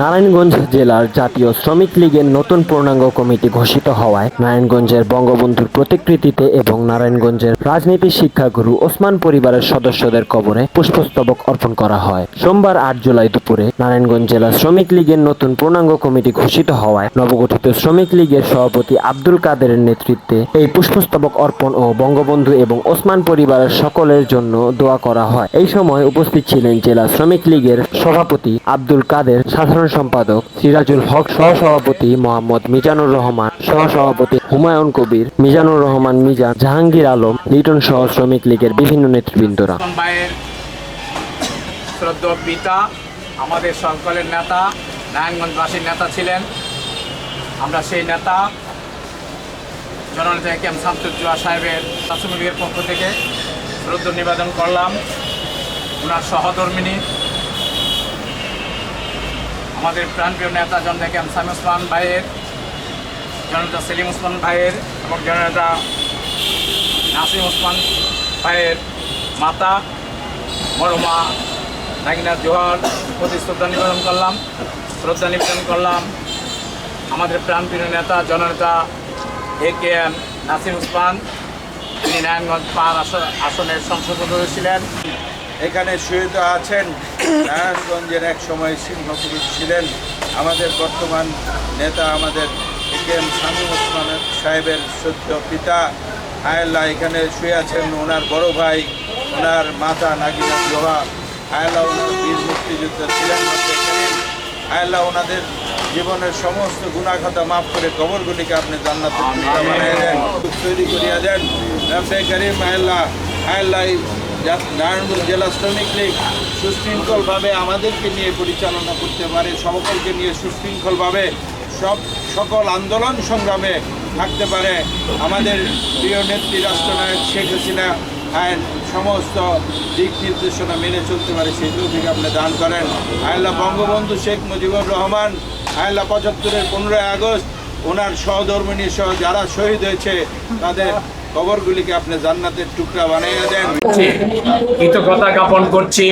নারায়ণগঞ্জ জেলার জাতীয় শ্রমিক লীগের নতুন পূর্ণাঙ্গ কমিটি ঘোষিত হওয়ায় নারায়ণগঞ্জের বঙ্গবন্ধুর প্রতিকৃতিতে এবং নারায়ণগঞ্জের রাজনীতি শিক্ষাগুরু ওসমান পরিবারের সদস্যদের কবরে পুষ্পস্তবক অর্পণ করা হয়। সোমবার আট জুলাই দুপুরে নারায়ণগঞ্জ জেলা শ্রমিক লীগের নতুন পূর্ণাঙ্গ কমিটি ঘোষিত হওয়ায় নবগঠিত শ্রমিক লীগের সভাপতি আব্দুল কাদেরের নেতৃত্বে এই পুষ্পস্তবক অর্পণ ও বঙ্গবন্ধু এবং ওসমান পরিবারের সকলের জন্য দোয়া করা হয়। এই সময় উপস্থিত ছিলেন জেলা শ্রমিক লীগের সভাপতি আব্দুল কাদের সাধারণ সম্পাদক সিরাজুল হক, সহসভাপতি মোহাম্মদ মিজানুর রহমান, সহসভাপতি হুমায়ুন কবির, মিজানুর রহমান, মিজান, জাহাঙ্গীর আলম, লিটন সহ শ্রমিক লীগের বিভিন্ন নেতৃবৃন্দরা। পিতা, আমাদের সকলের নেতা, নারায়ণগঞ্জবাসীর নেতা ছিলেন। আমরা সেই নেতা, জননেতা শামসুজ্জোয়া সাহেবের শাসনলীগের পক্ষ থেকে শ্রদ্ধ নিবেদন করলাম। ওনার সহধর্মিনী আমাদের প্রাণপ্রিয় নেতা জননেতা কে এম সামি ওসমান ভাইয়ের, জননেতা সেলিম ওসমান ভাইয়ের এবং জননেতা নাসিম ওসমান ভাইয়ের মাতা মরমা নাগিনা জোহর প্রতি শ্রদ্ধা নিবেদন করলাম, শ্রদ্ধা নিবেদন করলাম আমাদের প্রাণপ্রিয় নেতা, জননেতা A K M Nasim Osman তিনি নারায়ণগঞ্জ পাহাড় আসনের সংসদ ছিলেন। এখানে শহীদ আছেন নারায়ণগঞ্জের এক সময় সিংহপুরুষ ছিলেন। আমাদের বর্তমান নেতা আমাদের এম শামীম ওসমান সাহেবের সত্য পিতা। আয়াল্লাহ এখানে শুয়ে আছেন ওনার বড় ভাই ওনার মাতা নাগিনা জোহা। আয়াল্লাহ ওনার বীর মুক্তিযুদ্ধ ছিলেন। আয়াল্লাহ ওনাদের জীবনের সমস্ত গুণাখাতা মাফ করে কবরগুলিকে আপনি জান্নাত বানিয়ে দেন তৈরি করিয়া দেন। রব্বে করিম আয়াল্লাহ আয়াল্লাহ নারায়ণগঞ্জ জেলা শ্রমিক লীগ সুশৃঙ্খলভাবে আমাদেরকে নিয়ে পরিচালনা করতে পারে, সকলকে নিয়ে সুশৃঙ্খলভাবে সব সকল আন্দোলন সংগ্রামে থাকতে পারে। আমাদের প্রিয় নেত্রী রাষ্ট্রনায়ক শেখ হাসিনা আইন সমস্ত দিক নির্দেশনা মেনে চলতে পারে, সেই তৌফিক আপনি দান করেন। আয়লা বঙ্গবন্ধু শেখ মুজিবুর রহমান আয়লা পঁচাত্তরের পনেরোই আগস্ট ওনার সহধর্মিনী সহ যারা শহীদ হয়েছে, তাদের আপনি জান্নাতের টুকরা জ্ঞাপন করছি।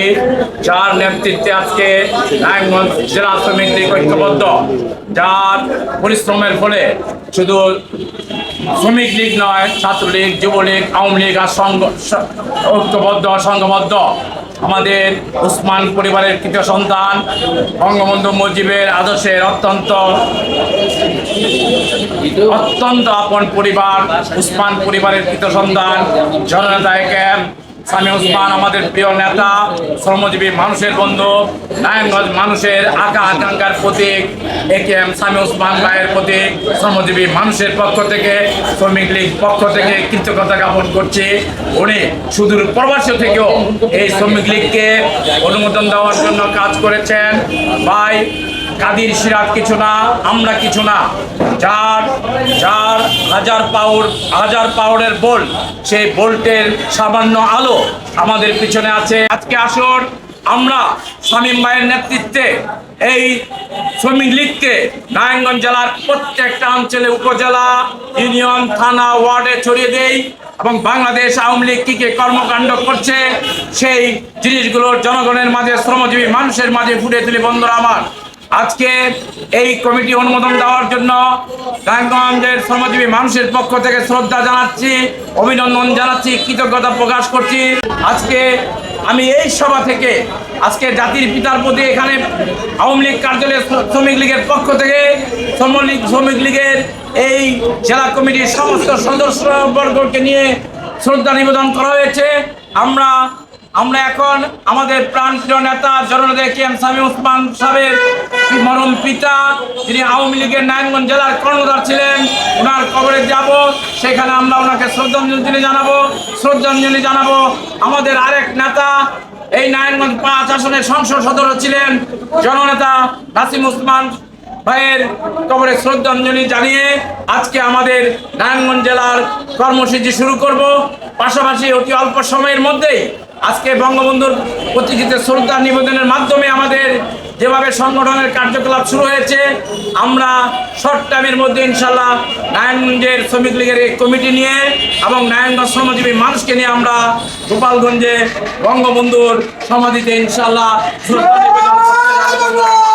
যার নেতৃত্বে আজকে জেলা যার পরিশ্রমের ফলে শুধু শ্রমিক লীগ নয়, ছাত্রলীগ, যুবলীগ, আওয়ামী লীগ আর সংঘ, ঐক্যবদ্ধ সংঘবদ্ধ। আমাদের উসমান পরিবারের কৃত সন্তান, বঙ্গবন্ধু মুজিবের আদর্শের অত্যন্ত অত্যন্ত আপন পরিবার, উসমান পরিবারের কৃত সন্তান, জননেতা একেম সামি উসমান আমাদের প্রিয় নেতা, শ্রমজীবী মানুষের বন্ধু, নারায়ণগঞ্জ মানুষের আকা আকাঙ্ক্ষার প্রতীক, A K M Sami Usman রায়ের প্রতীক, শ্রমজীবী মানুষের পক্ষ থেকে, শ্রমিক লীগ পক্ষ থেকে কৃতজ্ঞতা জ্ঞাপন করছি। উনি সুদূর প্রবাসী থেকেও এই শ্রমিক লীগকে অনুমোদন দেওয়ার জন্য কাজ করেছেন। ভাই কাদির সিরাত কিছু না, আমরা কিছু না। যার যার হাজার পাউর, হাজার পাউরের বোল্ট সেই বোল্টের সামান্য আলো আমাদের পিছনে আছে। আজকে আসুন, আমরা শামীম ভাইয়ের নেতৃত্বে, এই শ্রমিক লীগকে নারায়ণগঞ্জ জেলার প্রত্যেকটা অঞ্চলে, উপজেলা, ইউনিয়ন, থানা, ওয়ার্ডে ছড়িয়ে দেই এবং বাংলাদেশ আওয়ামী লীগ কী কী কর্মকাণ্ড করছে, সেই জিনিসগুলোর জনগণের মাঝে, শ্রমজীবী মানুষের মাঝে ফুটে তুলি। বন্ধুরা আমার আজকে এই কমিটি অনুমোদন দেওয়ার জন্য নারায়ণগঞ্জের শ্রমজীবী মানুষের পক্ষ থেকে শ্রদ্ধা জানাচ্ছি, অভিনন্দন জানাচ্ছি, কৃতজ্ঞতা প্রকাশ করছি। আজকে আমি এই সভা থেকে আজকে জাতির পিতার প্রতি এখানে আওয়ামী লীগ কার্যালয়ে শ্রমিক লীগের পক্ষ থেকে শ্রমিক লীগ শ্রমিক লীগের এই জেলা কমিটির সমস্ত সদস্যবর্গকে নিয়ে শ্রদ্ধা নিবেদন করা হয়েছে। আমরা আমরা এখন আমাদের প্রাণপ্রিয় নেতা জননেতা কে এম সামি উসমান সাহেবের মরম পিতা, যিনি আওয়ামী লীগের নারায়ণগঞ্জ জেলার কর্ণধার ছিলেন ওনার কবরে যাব। সেখানে আমরা ওনাকে শ্রদ্ধাঞ্জলি জানাব শ্রদ্ধাঞ্জলি জানাব। আমাদের আরেক নেতা, এই নারায়ণগঞ্জ পাঁচ আসনের সংসদ সদস্য ছিলেন জননেতা নাসিম উসমান ভাইয়ের কবরে শ্রদ্ধাঞ্জলি জানিয়ে আজকে আমাদের নারায়ণগঞ্জ জেলার কর্মসূচি শুরু করব। পাশাপাশি অতি অল্প সময়ের মধ্যেই আজকে বঙ্গবন্ধুর প্রতিকৃতিতে শ্রদ্ধা নিবেদনের মাধ্যমে আমাদের যেভাবে সংগঠনের কার্যকলাপ শুরু হয়েছে, আমরা শর্ট টাইমের মধ্যে ইনশাল্লাহ নারায়ণগঞ্জের শ্রমিক লীগের এই কমিটি নিয়ে এবং নারায়ণগঞ্জ শ্রমজীবী মানুষকে নিয়ে আমরা গোপালগঞ্জে বঙ্গবন্ধুর সমাধিতে ইনশাল্লাহ শ্রদ্ধা নিবেদন।